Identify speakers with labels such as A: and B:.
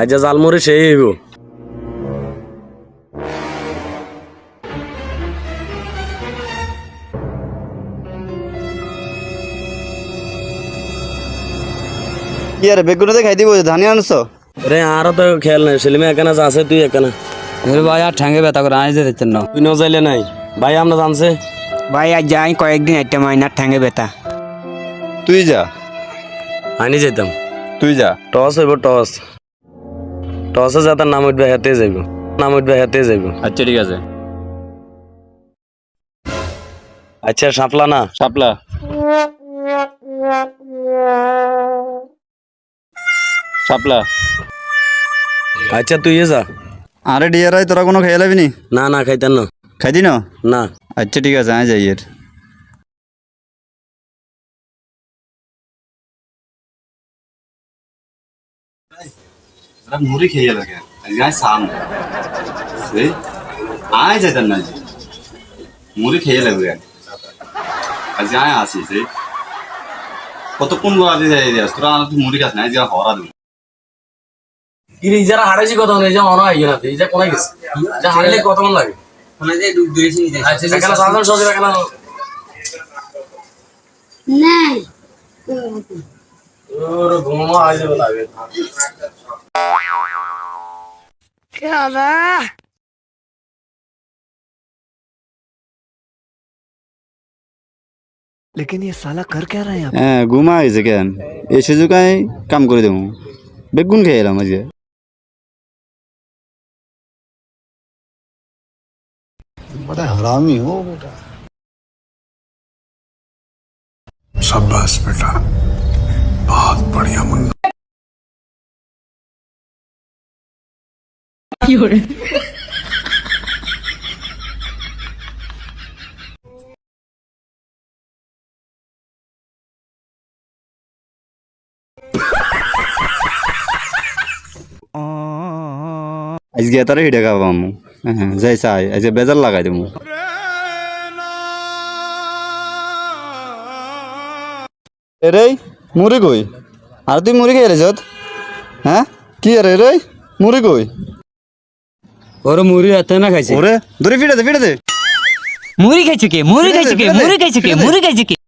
A: আজ জালমুড়ি সেই হইব।
B: কি আরে বেগুনে খাই দিব ধানি আনছো?
A: রে আরও তো খেয়াল নাই সেলিমে এখানে আছে তুই এখানে
C: ভাই আর ঠ্যাঙ্গে ব্যথা করে আজ দিচ্ছেন না
A: তুই ন যাইলে নাই। ভাই আমরা জানছে।
D: ভাই আজ যাই কয়েকদিন একটা মাইনার ঠ্যাঙ্গে ব্যথা।
B: তুই যা।
A: আনি যেতাম
B: তুই যা।
A: টস হইব টস। টসে যাতার নাম উঠবে হেতে যাইব নাম উঠবে হেতে যাইব।
C: আচ্ছা ঠিক আছে।
A: আচ্ছা সাপলা না?
C: সাপলা সাপলা
A: আচ্ছা তুই যা।
B: আরে ডিয়ারাই তোরা কোনো খেয়ে লাবি নি?
A: না না খাইতাম না।
B: খাই দি না?
A: না।
B: আচ্ছা ঠিক আছে আয় যাই এর। মুড়ি খেয়ে লাগে আজ সামনে সেই আয় যাইতাম না মুড়ি খেয়ে লাগবে আজ আয় আসি সেই। কতক্ষণ বাদে যাই তোরা মুড়ি খাস না? যা হরা দিবি
A: ইরে যারা হারাইছি কত এই যে অনা আইয়া না এই যে কোনায় গেছে? যা হারাইলে কত মন লাগে? আচ্ছা এখানে সাধারণ সজীব এখানে
E: নাই।
A: ওর ঘুমা আই যাবে লাগে
B: হ্যাঁ ঘুমা গেছে কেন এই সুযোগে কাম করে দেবো বেগুন খেয়ে এলাম আজকে
F: शाबाश बेटा बहुत बढ़िया मुन्ना
B: আজকে তারা হিডে খাবো আমু হ্যাঁ যাই চাই আজকে বেজার লাগাই দেবো রে মুড়ি কই? আর তুই মুড়ি খেয়ে রেছত হ্যাঁ? কি আরে রে মুড়ি কই?
C: ওরে মুড়ি হাতে না খাইছে।
B: ওরে ধরে ফিরে দে ফিরে দে।
D: মুড়ি খাইছে কে? মুড়ি খাইছে কে? মুড়ি খাইছে কে? মুড়ি খাইছে কে?